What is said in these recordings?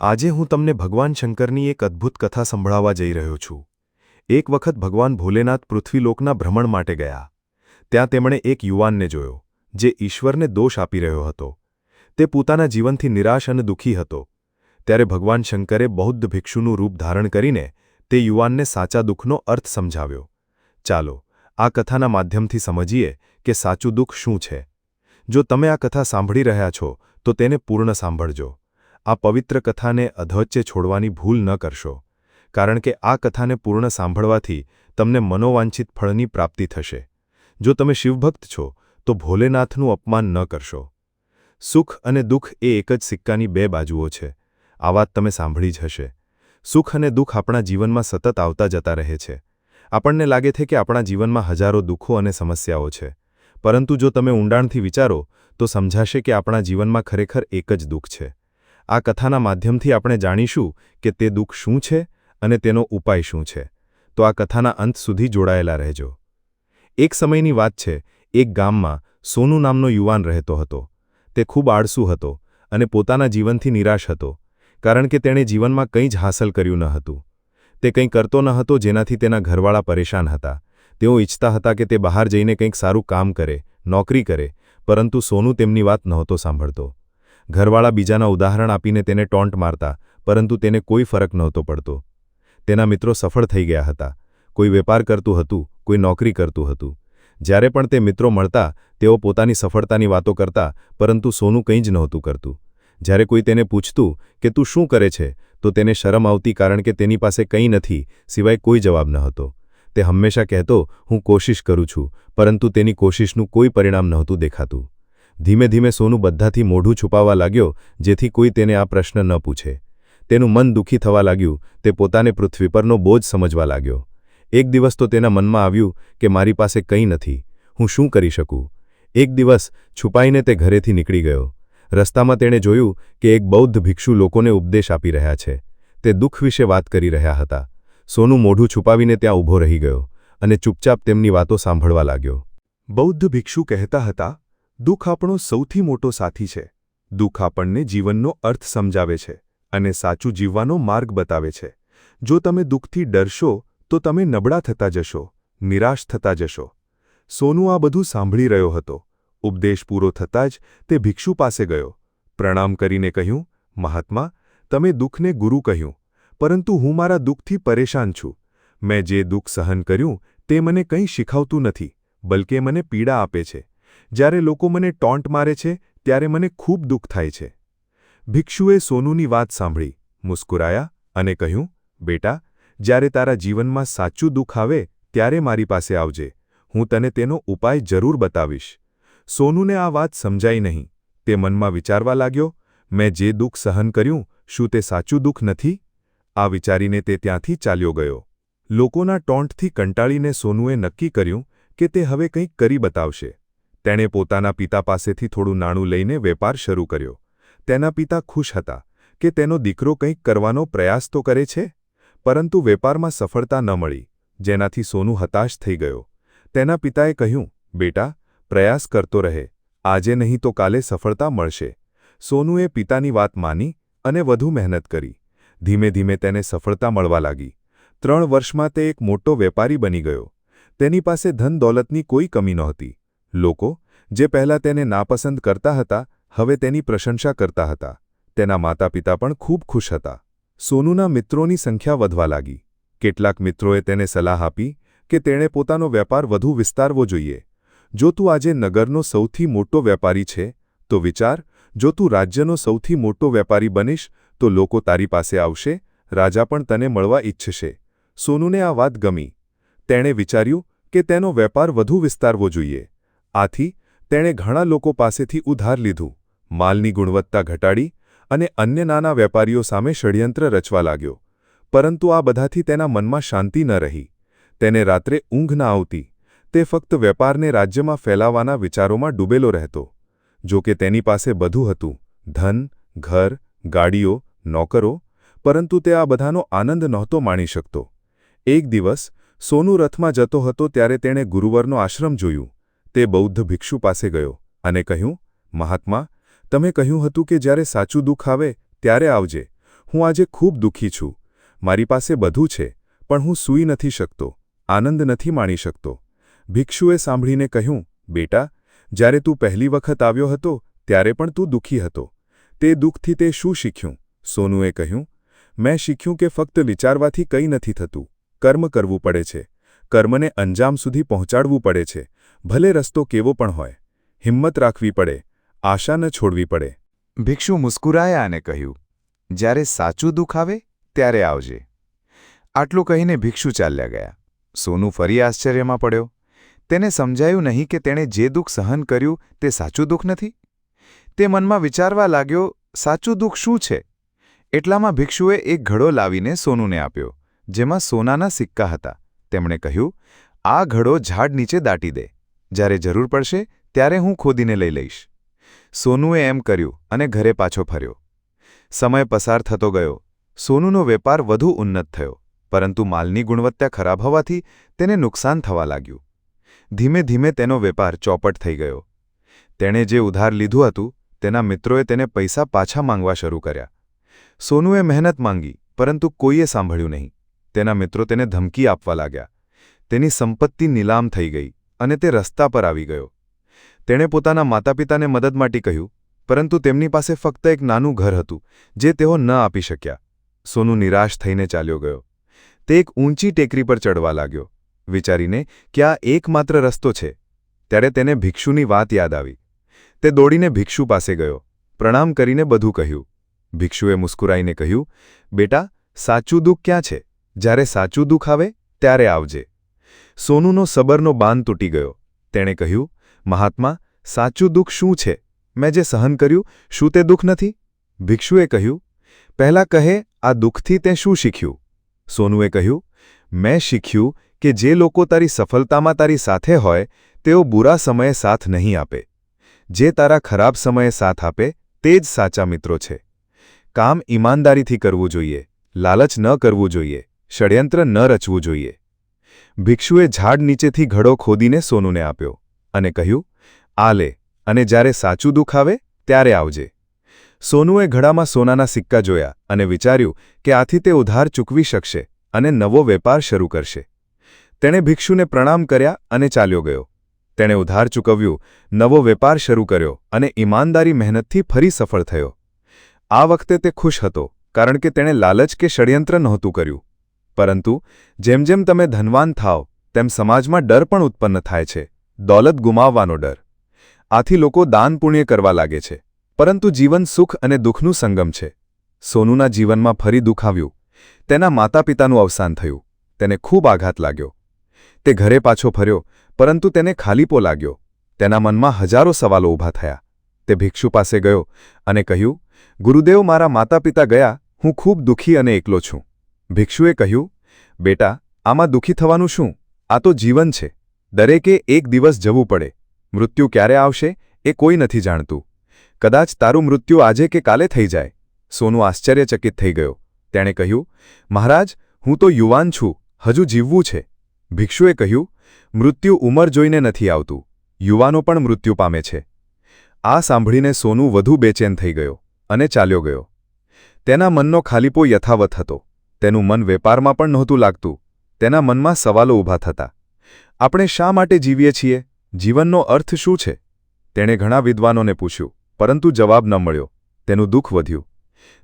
આજે હું તમને ભગવાન શંકરની એક અદ્ભુત કથા સંભળાવવા જઈ રહ્યો છું. એક વખત ભગવાન ભોલેનાથ પૃથ્વીલોકના ભ્રમણ માટે ગયા. ત્યાં તેમણે એક યુવાનને જોયો, જે ઈશ્વરને દોષ આપી રહ્યો હતો. તે પોતાના જીવનથી નિરાશ અને દુઃખી હતો. ત્યારે ભગવાન શંકરે બૌદ્ધ ભિક્ષુનું રૂપ ધારણ કરીને તે યુવાનને સાચા દુઃખનો અર્થ સમજાવ્યો. ચાલો, આ કથાના માધ્યમથી સમજીએ કે સાચું દુઃખ શું છે. જો તમે આ કથા સાંભળી રહ્યા છો, તો તેને પૂર્ણ સાંભળજો. આ પવિત્ર કથાને અધવચ્ચે છોડવાની ભૂલ ન કરશો, કારણ કે આ કથાને પૂર્ણ સાંભળવાથી તમને મનોવાંછિત ફળની પ્રાપ્તિ થશે. જો તમે શિવભક્ત છો, તો ભોલેનાથનું અપમાન ન કરશો. સુખ અને દુઃખ એ એક જ સિક્કાની બે બાજુઓ છે. આ વાત તમે સાંભળી જ હશે. સુખ અને દુઃખ આપણા જીવનમાં સતત આવતા જતા રહે છે. આપણને લાગે છે કે આપણા જીવનમાં હજારો દુઃખો અને સમસ્યાઓ છે. પરંતુ જો તમે ઊંડાણથી વિચારો, તો સમજાશે કે આપણા જીવનમાં ખરેખર એક જ દુઃખ છે. આ કથાના માધ્યમથી આપણે જાણીશું કે તે દુઃખ શું છે અને તેનો ઉપાય શું છે. તો આ કથાના અંત સુધી જોડાયેલા રહેજો. એક સમયની વાત છે, એક ગામમાં સોનુ નામનો યુવાન રહેતો હતો. તે ખૂબ આળસુ હતો અને પોતાના જીવનથી નિરાશ હતો, કારણ કે તેણે જીવનમાં કંઈ જ હાંસલ કર્યું ન હતું. તે કંઈ કરતો ન હતો જેનાથી તેના ઘરવાળા પરેશાન હતા. તેઓ ઈચ્છતા હતા કે તે બહાર જઈને કંઈક સારું કામ કરે, નોકરી કરે, પરંતુ સોનુ તેમની વાત નહોતો સાંભળતો. ઘરવાળા બીજાના ઉદાહરણ આપીને તેને ટોન્ટ મારતા, પરંતુ તેને કોઈ ફરક નહોતો પડતો. તેના મિત્રો સફળ થઈ ગયા હતા. કોઈ વેપાર કરતું હતું, કોઈ નોકરી કરતું હતું. જ્યારે પણ તે મિત્રો મળતા, તેઓ પોતાની સફળતાની વાતો કરતા, પરંતુ સોનું કંઈ જ નહોતું કરતું. જ્યારે કોઈ તેને પૂછતું કે તું શું કરે છે? તો તેને શરમ આવતી કારણ કે તેની પાસે કંઈ નથી, સિવાય કોઈ જવાબ ન હતો. તે હંમેશા કહેતો, હું કોશિશ કરું છું. પરંતુ તેની કોશિશનું કોઈ પરિણામ નહોતું દેખાતું. ધીમે ધીમે સોનું બધાથી મોઢું છુપાવવા લાગ્યો, જેથી કોઈ તેને આ પ્રશ્ન ન પૂછે. તેનું મન દુઃખી થવા લાગ્યું, તે પોતાને પૃથ્વી પરનો બોજ સમજવા લાગ્યો. એક દિવસ તો તેના મનમાં આવ્યું કે મારી પાસે કંઈ નથી, હું શું કરી શકું? એક દિવસ છુપાઈને તે ઘરેથી નીકળી ગયો. રસ્તામાં તેણે જોયું કે એક બૌદ્ધ ભિક્ષુ લોકોને ઉપદેશ આપી રહ્યા છે. તે દુઃખ વિશે વાત કરી રહ્યા હતા. સોનું મોઢું છુપાવીને ત્યાં ઊભો રહી ગયો અને ચૂપચાપ તેમની વાતો સાંભળવા લાગ્યો. બૌદ્ધ ભિક્ષુ કહેતા હતા દુઃખ આપણો સૌથી મોટો સાથી છે. દુઃખ આપણને જીવનનો અર્થ સમજાવે છે અને સાચું જીવવાનો માર્ગ બતાવે છે. જો તમે દુઃખથી ડરશો, તો તમે નબળા થતા જશો, નિરાશ થતા જશો. સોનું આ બધું સાંભળી રહ્યો હતો. ઉપદેશ પૂરો થતાં જ તે ભિક્ષુ પાસે ગયો. પ્રણામ કરીને કહ્યું, મહાત્મા, તમે દુઃખને ગુરુ કહ્યું, પરંતુ હું મારા દુઃખથી પરેશાન છું. મેં જે દુઃખ સહન કર્યું, તે મને કંઈ શીખવતું નથી, બલકે મને પીડા આપે છે. જ્યારે લોકો મને ટોન્ટ મારે છે, ત્યારે મને ખૂબ દુઃખ થાય છે. ભિક્ષુએ સોનુની વાત સાંભળી, મુસ્કુરાયા અને કહ્યું, બેટા, જ્યારે તારા જીવનમાં સાચું દુઃખ આવે, ત્યારે મારી પાસે આવજે. હું તને તેનો ઉપાય જરૂર બતાવીશ. સોનુને આ વાત સમજાઈ નહીં. તે મનમાં વિચારવા લાગ્યો, મેં જે દુઃખ સહન કર્યું, શું તે સાચું દુઃખ નથી? આ વિચારીને તે ત્યાંથી ચાલ્યો ગયો. લોકોના ટોન્ટથી કંટાળીને સોનુએ નક્કી કર્યું કે તે હવે કંઈક કરી બતાવશે. તેણે પોતાના પિતા પાસેથી થોડું નાણું લઈને વેપાર શરૂ કર્યો. તેના પિતા ખુશ હતા કે તેનો દીકરો કંઈક કરવાનો પ્રયાસ તો કરે છે, પરંતુ વેપારમાં સફળતા ન મળી, જેનાથી સોનું હતાશ થઈ ગયો. તેના પિતાએ કહ્યું, બેટા, પ્રયાસ કરતો રહે, આજે નહીં તો કાલે સફળતા મળશે. સોનુએ પિતાની વાત માની અને વધુ મહેનત કરી. ધીમે ધીમે તેને સફળતા મળવા લાગી. ત્રણ વર્ષમાં તે એક મોટો વેપારી બની ગયો. તેની પાસે ધન દોલતની કોઈ કમી નહોતી. લોકો, જે પહેલાં તેને નાપસંદ કરતા હતા, હવે તેની પ્રશંસા કરતા હતા. તેના માતાપિતા પણ ખૂબ ખુશ હતા. સોનુના મિત્રોની સંખ્યા વધવા લાગી. કેટલાક મિત્રોએ તેને સલાહ આપી કે તેણે પોતાનો વેપાર વધુ વિસ્તારવો જોઈએ. જો તું આજે નગરનો સૌથી મોટો વેપારી છે, તો વિચાર, જો તું રાજ્યનો સૌથી મોટો વેપારી બનીશ, તો લોકો તારી પાસે આવશે, રાજા પણ તને મળવા ઈચ્છશે. સોનુને આ વાત ગમી. તેણે વિચાર્યું કે તેનો વેપાર વધુ વિસ્તારવો જોઈએ. આથી તેણે ઘણા લોકો પાસેથી ઉધાર લીધું, માલની ગુણવત્તા ઘટાડી અને અન્ય નાના વેપારીઓ સામે ષડયંત્ર રચવા લાગ્યો. પરંતુ આ બધાથી તેના મનમાં શાંતિ ન રહી. તેને રાત્રે ઊંઘ ન આવતી. તે ફક્ત વેપારને રાજ્યમાં ફેલાવવાના વિચારોમાં ડૂબેલો રહેતો. જો કે તેની પાસે બધું હતું, ધન, ઘર, ગાડીઓ, નોકરો, પરંતુ તે આ બધાનો આનંદ નહોતો માણી શકતો. એક દિવસ સોનુ રથમાં જતો હતો ત્યારે તેણે ગુરુવરનો આશ્રમ જોયું. તે બૌદ્ધ ભિક્ષુ પાસે ગયો અને કહ્યું, મહાત્મા, તમે કહ્યું હતું કે જ્યારે સાચું દુઃખ આવે, ત્યારે આવજે. હું આજે ખૂબ દુઃખી છું. મારી પાસે બધું છે, પણ હું સૂઈ નથી શકતો, આનંદ નથી માણી શકતો. ભિક્ષુએ સાંભળીને કહ્યું, બેટા, જ્યારે તું પહેલી વખત આવ્યો હતો, ત્યારે પણ તું દુઃખી હતો. તે દુઃખથી તે શું શીખ્યું? સોનુએ કહ્યું, મેં શીખ્યું કે ફક્ત વિચારવાથી કંઈ નથી થતું. કર્મ કરવું પડે છે. કર્મને અંજામ સુધી પહોંચાડવું પડે છે. ભલે રસ્તો કેવો પણ હોય, હિંમત રાખવી પડે, આશા ન છોડવી પડે. ભિક્ષુ મુસ્કુરાયા અને કહ્યું, જ્યારે સાચું દુઃખ આવે, ત્યારે આવજે. આટલું કહીને ભિક્ષુ ચાલ્યા ગયા. સોનું ફરી આશ્ચર્યમાં પડ્યો. તેને સમજાયું નહીં કે તેણે જે દુઃખ સહન કર્યું તે સાચું દુઃખ નથી? તે મનમાં વિચારવા લાગ્યો, સાચું દુઃખ શું છે? એટલામાં ભિક્ષુએ એક ઘડો લાવીને સોનુને આપ્યો, જેમાં સોનાના સિક્કા હતા. તેમણે કહ્યું, આ ઘડો ઝાડ નીચે દાટી દે. જ્યારે જરૂર પડશે, ત્યારે હું ખોદીને લઈ લઈશ. સોનુએ એમ કર્યું અને ઘરે પાછો ફર્યો. સમય પસાર થતો ગયો. સોનુનો વેપાર વધુ ઉન્નત થયો, પરંતુ માલની ગુણવત્તા ખરાબ હોવાથી તેને નુકસાન થવા લાગ્યું. ધીમે ધીમે તેનો વેપાર ચોપટ થઈ ગયો. તેણે જે ઉધાર લીધું હતું, તેના મિત્રોએ તેને પૈસા પાછા માંગવા શરૂ કર્યા. સોનુએ મહેનત માંગી, પરંતુ કોઈએ સાંભળ્યું નહીં. તેના મિત્રો તેને ધમકી આપવા લાગ્યા. તેની સંપત્તિ નીલામ થઈ ગઈ. અને તે રસ્તા પર આવી ગયો. તેણે પોતાના માતાપિતાને મદદ માટે કહ્યું, પરંતુ તેમની પાસે ફક્ત એક નાનું ઘર હતું, જે તેઓ ન આપી શક્યા. સોનુ નિરાશ થઈને ચાલ્યો ગયો. તે એક ઊંચી ટેકરી પર ચડવા લાગ્યો, વિચારીને કે આ એકમાત્ર રસ્તો છે. ત્યારે તેને ભિક્ષુની વાત યાદ આવી. તે દોડીને ભિક્ષુ પાસે ગયો, પ્રણામ કરીને બધું કહ્યું. ભિક્ષુએ મુસ્કુરાઈને કહ્યું, બેટા, સાચું દુઃખ ક્યાં છે? જ્યારે સાચું દુઃખ આવે, ત્યારે આવજે. સોનુનો સબરનો બાંધ તૂટી ગયો. તેણે કહ્યું, મહાત્મા, સાચું દુઃખ શું છે? મેં જે સહન કર્યું, શું તે દુઃખ નથી? ભિક્ષુએ કહ્યું, પહેલાં કહે, આ દુઃખથી તે શું શીખ્યું? સોનુએ કહ્યું, મેં શીખ્યું કે જે લોકો તારી સફળતામાં તારી સાથે હોય, તેઓ બુરા સમયે સાથ નહીં આપે. જે તારા ખરાબ સમયે સાથ આપે, તે જ સાચા મિત્રો છે. કામ ઈમાનદારીથી કરવું જોઈએ, લાલચ ન કરવું જોઈએ, ષડયંત્ર ન રચવું જોઈએ. ભિક્ષુએ ઝાડ નીચેથી ઘડો ખોદીને સોનુને આપ્યો અને કહ્યું, આ લે, અને જ્યારે સાચું દુઃખ આવે, ત્યારે આવજે. સોનુએ ઘડામાં સોનાના સિક્કા જોયા અને વિચાર્યું કે આથી તે ઉધાર ચૂકવી શકશે અને નવો વેપાર શરૂ કરશે. તેણે ભિક્ષુને પ્રણામ કર્યા અને ચાલ્યો ગયો. તેણે ઉધાર ચૂકવ્યું, નવો વેપાર શરૂ કર્યો અને ઈમાનદારી મહેનતથી ફરી સફળ થયો. આ વખતે તે ખુશ હતો, કારણ કે તેણે લાલચ કે ષડયંત્ર નહોતું કર્યું. પરંતુ જેમ જેમ તમે ધનવાન થાઓ, તેમ સમાજમાં ડર પણ ઉત્પન્ન થાય છે, દોલત ગુમાવવાનો ડર. આથી લોકો દાન પુણ્ય કરવા લાગે છે, પરંતુ જીવન સુખ અને દુઃખનું સંગમ છે. સોનુના જીવનમાં ફરી દુઃખ આવ્યું. તેના માતાપિતાનું અવસાન થયું. તેને ખૂબ આઘાત લાગ્યો. તે ઘરે પાછો ફર્યો, પરંતુ તેને ખાલીપો લાગ્યો. તેના મનમાં હજારો સવાલો ઊભા થયા. તે ભિક્ષુ પાસે ગયો અને કહ્યું, ગુરુદેવ, મારા માતાપિતા ગયા. હું ખૂબ દુઃખી અને એકલો છું. ભિક્ષુએ કહ્યું, બેટા, આમાં દુઃખી થવાનું શું? આ તો જીવન છે. દરેકે એક દિવસ જવું પડે. મૃત્યુ ક્યારે આવશે એ કોઈ નથી જાણતું. કદાચ તારું મૃત્યુ આજે કે કાલે થઈ જાય. સોનું આશ્ચર્યચકિત થઈ ગયો. તેણે કહ્યું, મહારાજ, હું તો યુવાન છું. હજુ જીવવું છે. ભિક્ષુએ કહ્યું, મૃત્યુ ઉંમર જોઈને નથી આવતું. યુવાનો પણ મૃત્યુ પામે છે. આ સાંભળીને સોનું વધુ બેચેન થઈ ગયો અને ચાલ્યો ગયો. તેના મનનો ખાલીપો યથાવત હતો. તેનું મન વેપારમાં પણ નહોતું લાગતું. તેના મનમાં સવાલો ઊભા થતા. આપણે શા માટે જીવીએ છીએ? જીવનનો અર્થ શું છે? તેણે ઘણા વિદ્વાનોને પૂછ્યું, પરંતુ જવાબ ન મળ્યો. તેનું દુઃખ વધ્યું.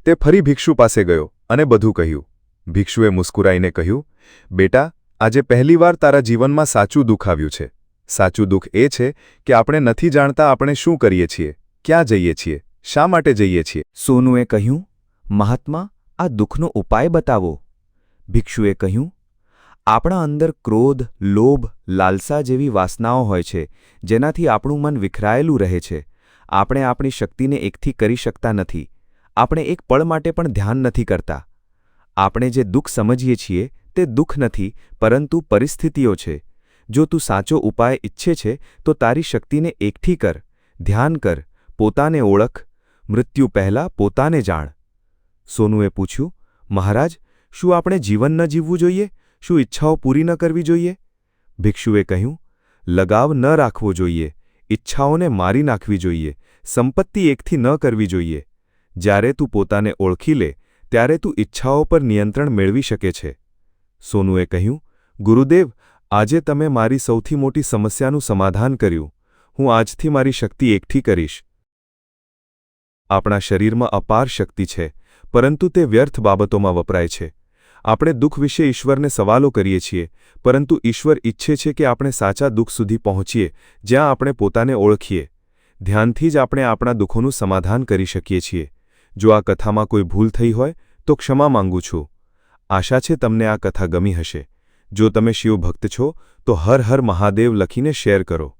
તે ફરી ભિક્ષુ પાસે ગયો અને બધું કહ્યું. ભિક્ષુએ મુસ્કુરાઈને કહ્યું, બેટા, આજે પહેલીવાર તારા જીવનમાં સાચું દુઃખ આવ્યું છે. સાચું દુઃખ એ છે કે આપણે નથી જાણતા આપણે શું કરીએ છીએ, ક્યાં જઈએ છીએ, શા માટે જઈએ છીએ. સોનુએ કહ્યું, મહાત્મા આ દુઃખનો ઉપાય બતાવો. ભિક્ષુએ કહ્યું, આપણા અંદર ક્રોધ, લોભ, લાલસા જેવી વાસનાઓ હોય છે, જેનાથી આપણું મન વિખરાયેલું રહે છે. આપણે આપણી શક્તિને એકથી કરી શકતા નથી. આપણે એક પળ માટે પણ ધ્યાન નથી કરતા. આપણે જે દુઃખ સમજીએ છીએ, તે દુઃખ નથી, પરંતુ પરિસ્થિતિઓ છે. જો તું સાચો ઉપાય ઈચ્છે છે, તો તારી શક્તિને એકઠી કર. ધ્યાન કર. પોતાને ઓળખ. મૃત્યુ પહેલાં પોતાને જાણ. સોનુએ પૂછ્યું, મહારાજ, શું આપણે જીવન ન જીવવું જોઈએ? શું ઈચ્છાઓ પૂરી ન કરવી જોઈએ? ભિક્ષુએ કહ્યું, લગાવ ન રાખવો જોઈએ. ઈચ્છાઓને મારી નાખવી જોઈએ. સંપત્તિ એકથી ન કરવી જોઈએ. જ્યારે તું પોતાને ઓળખી લે, ત્યારે તું ઈચ્છાઓ પર નિયંત્રણ મેળવી શકે છે. સોનુએ કહ્યું, ગુરુદેવ, આજે તમે મારી સૌથી મોટી સમસ્યાનું સમાધાન કર્યું. હું આજથી મારી શક્તિ એકઠી કરીશ. આપણા શરીરમાં અપાર શક્તિ છે. પરંતુ તે વ્યર્થ બાબતોમાં વપરાય છે. આપણે દુઃખ વિશે ઈશ્વરને સવાલો કરીએ છીએ, પરંતુ ઈશ્વર ઈચ્છે છે કે આપણે સાચા દુઃખ સુધી પહોંચીએ, જ્યાં આપણે પોતાને ઓળખીએ. ધ્યાનથી જ આપણે આપણા દુઃખોનું સમાધાન કરી શકીએ છીએ. જો આ કથામાં કોઈ ભૂલ થઈ હોય, તો ક્ષમા માંગુ છું. આશા છે તમને આ કથા ગમી હશે. જો તમે શિવભક્ત છો, તો હર હર મહાદેવ લખીને શેર કરો.